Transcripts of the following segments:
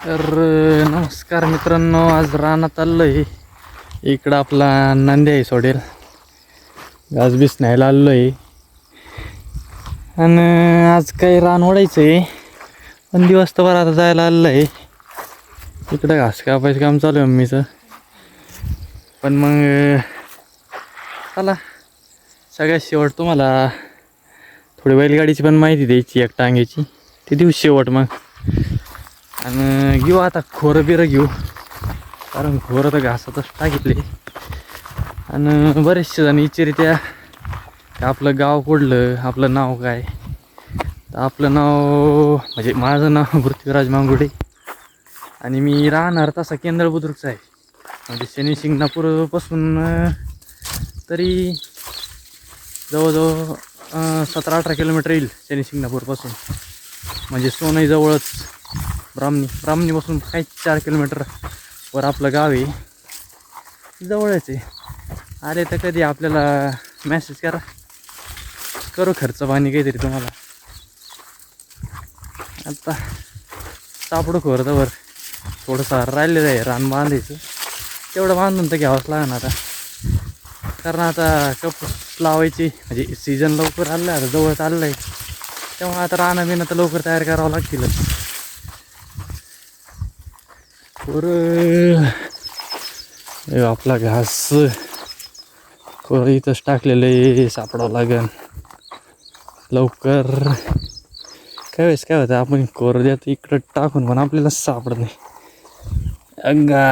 तर नमस्कार मित्रांनो आज रानात आलो आहे इकडं आपला नांदे आहे सोडेल. घास बीस न्यायला आलो आहे आणि आज काही रान ओढायचं आहे पण दिवस तर आता जायला आलेलं आहे इकडं घास कापायचं काम चालू आहे मम्मीचं. पण मग चला. सगळ्यात शेवट तुम्हाला थोडी बैलगाडीची पण माहिती द्यायची एक टांग्याची. ते देऊ शेवट मग. आणि घेऊ आता खोरं बिरं घेऊ. कारण खोरं तर घासातच टाकितले. आणि बरेचसे जण इचरित्या आपलं गाव कोडलं आपलं नाव काय? तर आपलं नाव म्हणजे माझं नाव पृथ्वीराज मांगुडे. आणि मी राहणार तसा केंद्र बुद्रुकचा आहे. म्हणजे शनी शिंगणापूरपासून तरी जवळजवळ सतरा अठरा किलोमीटर येईल शनी शिंगणापूरपासून म्हणजे सोनई जवळच ब्राह्मणी ब्राह्मणीपासून काही चार किलोमीटर वर आपलं गाव आहे. जवळच आहे. आले तर कधी आपल्याला मॅसेज करा. करू खर्च पाणी काहीतरी तुम्हाला. आता सापडू खोरतावर थोडंसं राहिलेलं आहे रान बांधायचं. तेवढं बांधून तर घ्यावंच लागणार आता. कारण आता कपूस लावायची म्हणजे सीझन लवकर आलं आहे आता जवळ चाललं आहे त्यामुळे आता रानं बिनं तर लवकर तयार करावं लागतीलच. बरं आपला घास. खोर इथंच टाकलेलं आहे सापडावं लागेल लवकर. काय वेळेस काय होतं? आपण कोर द्यात इकडं टाकून पण आपल्याला सापडत नाही. अंगा.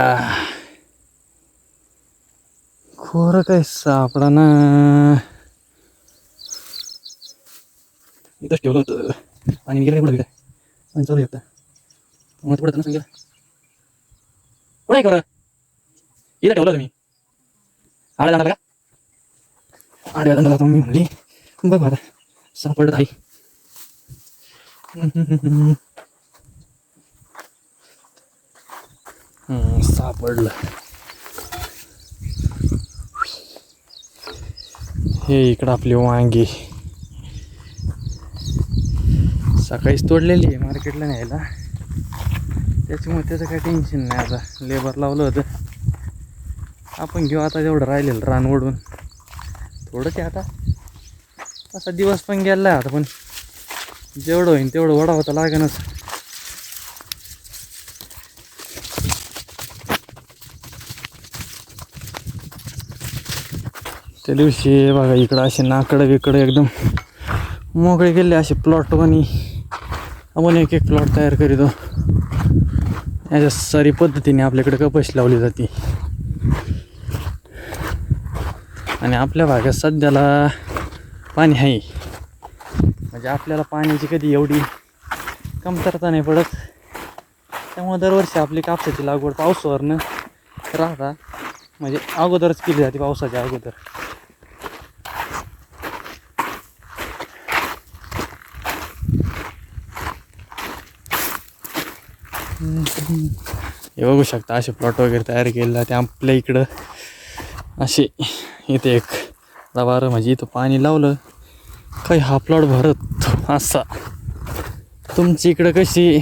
खोरं काय सापडा ना इथंच ठेवलं होतं. आणि गेलं कुठं काय आणि चालू एकदा मग ना सांगितलं नाही करा? इथं ठेवलं तुम्ही. आड्या जाणार का? आड्या जाणार तुम्ही म्हणली. बघ आता. सापडत आहे. हम्म, सापडलं. हे इकडं आपली वांगी. सकाळीच तोडलेली आहे मार्केटला न्यायला. त्याच्यामुळे त्याचं काही टेन्शन नाही आता. लेबर लावलं होतं. आपण घेऊ आता जेवढं राहिलेलं रान ओढून. थोडं ते आता. असा दिवस पण गेला आता पण. जेवढं होईन तेवढं वडा तर लागेनच त्या दिवशी बघा इकडं असे नाकडं बिकडं एकदम मोकळे गेले असे प्लॉट आणि आपण एक एक प्लॉट तयार करीतो याच्या सारी पद्धतीने आपल्याकडे कपाशी लावली जाते. आणि आपल्या भागात सध्याला पाणी आहे. म्हणजे आपल्याला पाण्याची कधी एवढी कमतरता नाही पडत. त्यामुळे दरवर्षी आपली कापसाची लागवड पावसावरनं राहता. म्हणजे अगोदरच केली जाते पावसाच्या अगोदर. हे बघू शकता असे प्लॉट वगैरे तयार केलेला ते आपल्या इकडं असे इथे एक दबार म्हणजे इथं पाणी लावलं. काही हा प्लॉट भरत असा. तुमची इकडं कशी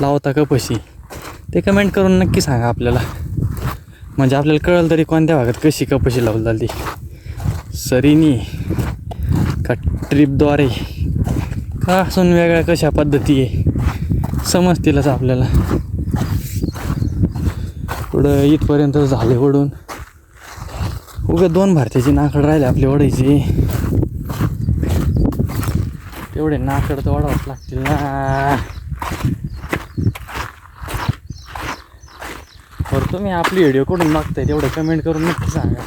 लावता का ते कमेंट करून नक्की सांगा आपल्याला. म्हणजे आपल्याला कळलं तरी कोणत्या भागात कशी कपशी लावली जाते. सरीनी का ट्रिपद्वारे का असून वेगळ्या कशा पद्धती आहे समजतीलच आपल्याला. पुढं इथपर्यंत झाले वडून उगा दोन भारतीची नाकड राहिले आपली वडायची तेवढे नाकड तर ओढावंच लागतील ना. बरं तुम्ही आपली व्हिडिओ कुठून मागताय तेवढं कमेंट करून नक्की सांगा.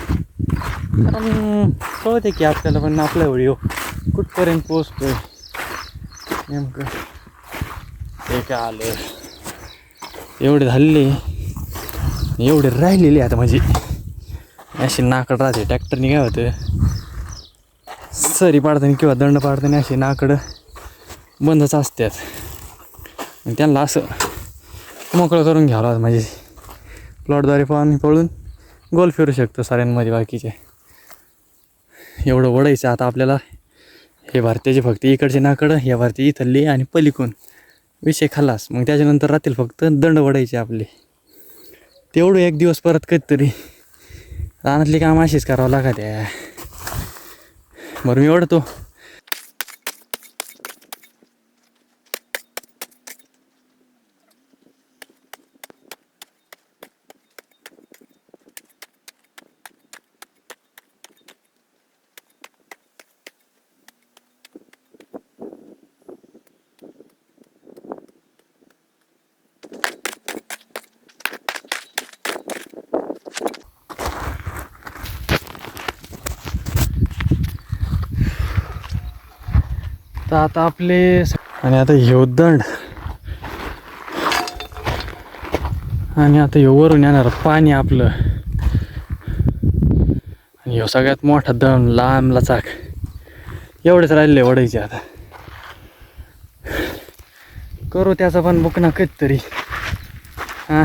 कारण कळते की आपल्याला पण आपला व्हिडिओ कुठपर्यंत पोचतोय नेमकं. ते काय आलं. एवढे झालेले. एवढे राहिलेले आता म्हणजे अशी नाकड राहते. ट्रॅक्टरने काय होतं? सरी पाडताना किंवा दंड पाडताना अशी नाकडं बंदच असतात आणि त्यांना असं मोकळं करून घ्यावं लागतं म्हणजे प्लॉटद्वारे पाणी पळून गोल फिरू शकतो साऱ्यांमध्ये बाकीचे. एवढं वडायचं आता आपल्याला. हे भारतीचे फक्त इकडचे नाकडं हे भारतीय इथली आणि पलिकून विषय खालास. मग त्याच्यानंतर राहतील फक्त दंड वडायचे आपले. तेवढं एक दिवस परत कधीतरी रानातली कामं अशीच करावं लागत बरं मी ओढतो. आता आता आपले आणि आता ह्यो दंड आणि आता हे वरून येणार पाणी आपलं. आणि ह्यो सगळ्यात मोठा दण लांब लचाक एवढेच राहिले वडायचे आता. करू त्याचा पण बुकना कधीतरी. हां.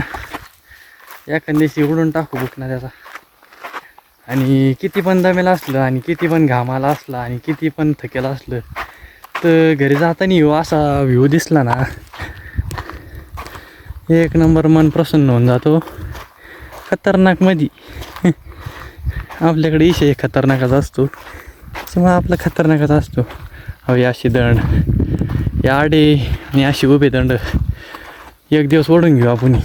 एखाद दिवशी उडून टाकू बुकना त्याचा. आणि किती पण दमेला असलं आणि किती पण घामाला असला आणि किती पण थकेला असलं तर घरी जाताना येऊ असा व्ह्यू दिसला ना. एक नंबर मन प्रसन्न होऊन जातो. खतरनाकमध्ये आपल्याकडे इशय खतरनाकाचा असतो. त्यामुळे आपला खतरनाकाचा असतो. हवी अशी दंड. या आडे आणि अशी उभे दंड. एक दिवस ओढून घेऊ आपण.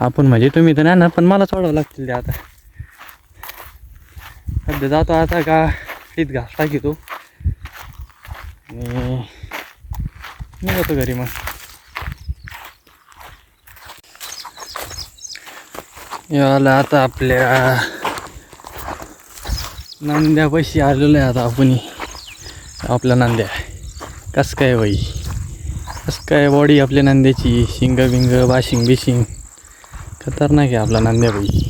आपण म्हणजे तुम्ही तर नाही ना पण मला सोडावं लागतील ते आता. सध्या जातो आता का तीच घास टाकी तो आणि निघतो घरी मग याला आता आपल्या नांद्यापाशी आलेलो आहे आता आपण आपल्या नांद्या कसं काय बाई कसं काय बॉडी आपल्या नांद्याची शिंग बिंग बाशिंग बिशिंग खतरनाक आहे आपला नांद्या बाई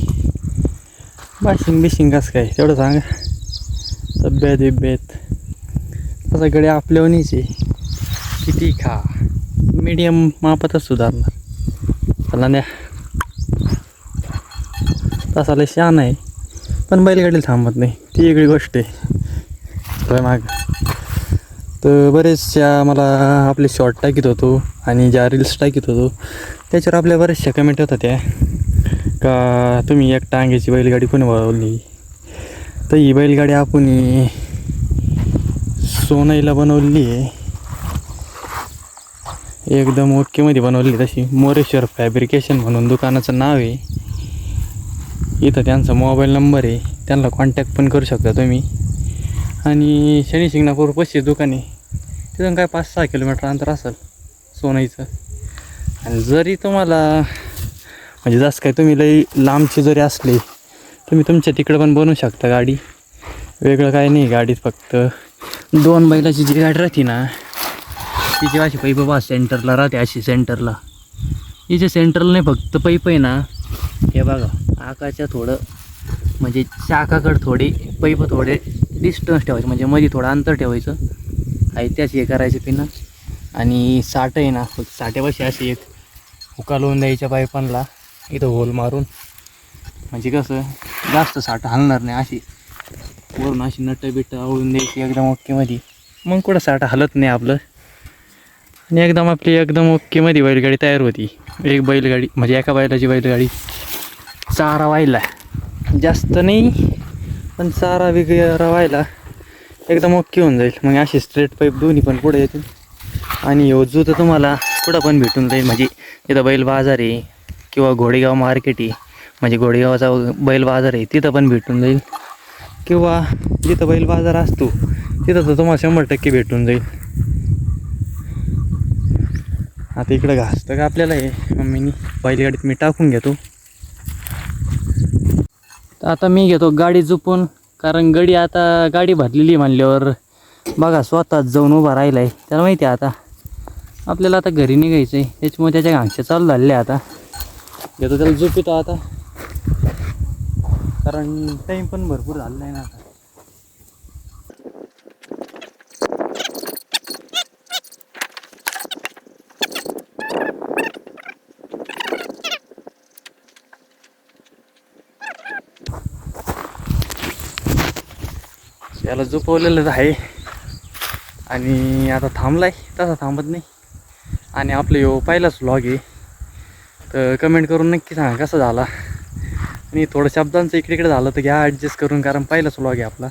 बाशिंग बिशिंग कसं काय तेवढं सांगा तब्येत बिब्येत सगळे आपल्यावनीच आहे किती खा. मीडियम मापातच सुधारणार. चला न्या. तसाला शान आहे. पण बैलगाडीला थांबत नाही. ती वेगळी गोष्ट आहे. माग. तर बरेचशा मला आपले शॉर्ट टाकीत होतो आणि ज्या रील्स टाकीत होतो त्याच्यावर आपल्या बऱ्याचशा कमेंट होत्या त्या. का तुम्ही एक टांग्याची बैलगाडी कोणी वळवली तर ही बैलगाडी आपण सोनईला बनवलेली आहे. एकदम ओकेमध्ये बनवली तशी. मोरेश्वर फॅब्रिकेशन म्हणून दुकानाचं नाव आहे. इथं त्यांचा मोबाईल नंबर आहे. त्यांना कॉन्टॅक्ट पण करू शकता तुम्ही. आणि शनी शिंगणापूर पशी दुकान आहे. तिथून काय पाच सहा किलोमीटर अंतर असेल सोनईचं. आणि जरी तुम्हाला म्हणजे जसं काय तुम्ही लई लांबचे जरी असले तुम्ही तुमच्या तिकडं पण बनवू शकता गाडी. वेगळं काय नाही गाडीत फक्त दोन बैलाची जी गाडी राहते ना तिची अशी पैप बा सेंटरला राहते अशी सेंटरला हिचे सेंटरला नाही फक्त पैप आहे ना हे बघा आकाच्या थोडं म्हणजे चाकाकडं थोडे पैप थोडे डिस्टन्स ठेवायचं म्हणजे मध्ये थोडं अंतर ठेवायचं. आहे त्याच हे करायचं पिनं. आणि साठ आहे ना फक्त साठ्यापाशी अशी एक हुका लावून द्यायच्या पायपांना इथं होल मारून. म्हणजे कसं जास्त साठ हलणार नाही अशी. वरून अशी नट बिट आवळून द्यायची एकदम ओकेमध्ये मग कुठं साठा हलत नाही आपलं. आणि एकदम आपली एकदम ओकेमध्ये बैलगाडी तयार होती. एक बैलगाडी म्हणजे एका बैलाची बैलगाडी. चारा व्हायला. जास्त नाही पण चारा वगैरे व्हायला एकदम ओके होऊन जाईल. मग अशी स्ट्रेट पाईप दोन्ही पण पुढे येतील. आणि ह्यो तर तुम्हाला कुठं पण भेटून जाईल. म्हणजे तिथं बैल बाजार आहे किंवा घोडेगाव मार्केट आहे. म्हणजे घोडेगावचा बैल बाजार आहे तिथं पण भेटून जाईल. किंवा जिथं बैल बाजार असतो तिथं तर तुम्हाला शंभर टक्के भेटून जाईल. आता इकडं घास तर का आपल्याला आहे मम्मीनी बैलगाडीत मी टाकून घेतो. तर आता मी घेतो गाडी झुपून कारण गडी आता गाडी भरलेली म्हणल्यावर बघा स्वतःच जाऊन उभा राहिला आहे त्याला माहिती आहे आता. आपल्याला आता घरी निघायचं आहे त्याच्यामुळे त्याच्या घांगच्या चालू झालेल्या आता. घेतो त्याला झोपितो आता. कारण टाईम पण भरपूर झालेला आहे ना आता. त्याला झोपवलेलंच आहे. आणि आता थांबलाय. तसा थांबत नाही. आणि आपलं यो पहिलाच व्लॉग आहे. तर कमेंट करून नक्की सांगा कसा झाला. आणि थोडं शब्दांचं इकडे इकडे झालं तर घ्या ॲडजस्ट करून कारण पहिलाच व्लॉग आहे आपला.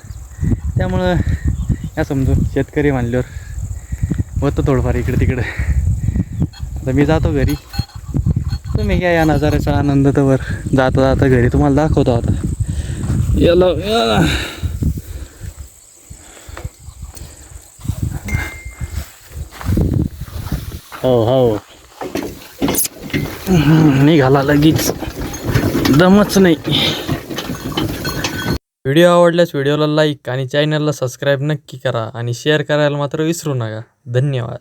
त्यामुळं या समजून शेतकरी मानल्यावर होतं थोडंफार इकडे तिकडे आता मी जातो घरी. तुम्ही घ्या या नजाऱ्याचा आनंद तर जाता जाता घरी. तुम्हाला दाखवतो आता. याला याला. हो हो. निघाला लगेच. दमच नाही. व्हिडिओ आवडल्यास व्हिडिओला लाईक आणि चॅनलला सबस्क्राईब नक्की करा आणि शेअर करायला मात्र विसरू नका. धन्यवाद.